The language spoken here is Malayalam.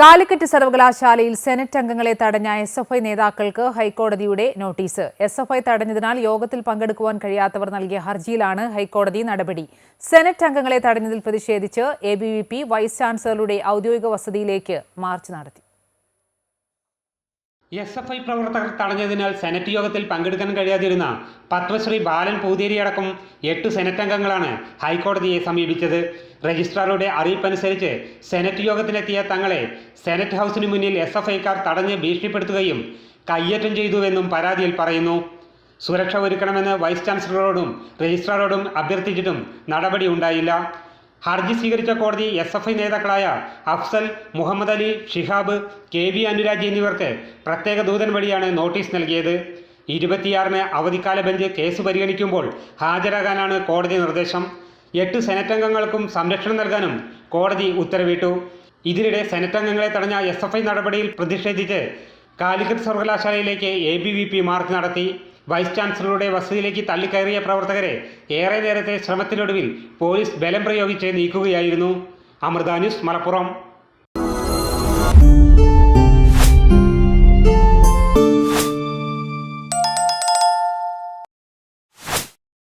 കാലിക്കറ്റ് സർവകലാശാലയിൽ സെനറ്റ് അംഗങ്ങളെ തടഞ്ഞ എസ് എഫ് ഐ നേതാക്കൾക്ക് ഹൈക്കോടതിയുടെ നോട്ടീസ്. എസ് എഫ് ഐ തടഞ്ഞതിനാൽ യോഗത്തിൽ പങ്കെടുക്കുവാൻ കഴിയാത്തവർ നൽകിയ ഹർജിയിലാണ് ഹൈക്കോടതി നടപടി. സെനറ്റ് അംഗങ്ങളെ തടഞ്ഞതിൽ പ്രതിഷേധിച്ച് എ വൈസ് ചാൻസലറുടെ ഔദ്യോഗിക വസതിയിലേക്ക് മാർച്ച് നടത്തി. എസ് എഫ് ഐ പ്രവർത്തകർ തടഞ്ഞതിനാൽ സെനറ്റ് യോഗത്തിൽ പങ്കെടുക്കാൻ കഴിയാതിരുന്ന പത്മശ്രീ ബാലൻ പൂതേരിയടക്കം എട്ട് സെനറ്റ് അംഗങ്ങളാണ് ഹൈക്കോടതിയെ സമീപിച്ചത്. രജിസ്ട്രാറുടെ അറിയിപ്പനുസരിച്ച് സെനറ്റ് യോഗത്തിലെത്തിയ തങ്ങളെ സെനറ്റ് ഹൗസിന് മുന്നിൽ എസ് എഫ് ഐക്കാർ തടഞ്ഞ് ഭീഷണിപ്പെടുത്തുകയും കയ്യേറ്റം ചെയ്തുവെന്നും പരാതിയിൽ പറയുന്നു. സുരക്ഷ ഒരുക്കണമെന്ന് വൈസ് ചാൻസലറോടും രജിസ്ട്രാറോടും അഭ്യർത്ഥിച്ചിട്ടും നടപടി ഉണ്ടായില്ല. ഹർജി സ്വീകരിച്ച കോടതി എസ് എഫ് ഐ നേതാക്കളായ അഫ്സൽ മുഹമ്മദ് അലി ഷിഹാബ് കെ വി അനുരാജ് എന്നിവർക്ക് പ്രത്യേക ദൂതൻ വഴിയാണ് നോട്ടീസ് നൽകിയത്. ഇരുപത്തിയാറിന് അവധിക്കാല ബെഞ്ച് കേസ് പരിഗണിക്കുമ്പോൾ ഹാജരാകാനാണ് കോടതി നിർദ്ദേശം. എട്ട് സെനറ്റ് അംഗങ്ങൾക്കും സംരക്ഷണം നൽകാനും കോടതി ഉത്തരവിട്ടു. ഇതിനിടെ സെനറ്റ് അംഗങ്ങളെ തടഞ്ഞ എസ് എഫ് ഐ നടപടിയിൽ പ്രതിഷേധിച്ച് Calicut സർവകലാശാലയിലേക്ക് A B V P march നടത്തി. വൈസ് ചാൻസലറുടെ വസതിയിലേക്ക് തള്ളിക്കയറിയ പ്രവർത്തകരെ ഏറെ നേരത്തെ ശ്രമത്തിനൊടുവിൽ പോലീസ് ബലം പ്രയോഗിച്ച് നീക്കുകയായിരുന്നു. അമൃത ന്യൂസ് മലപ്പുറം.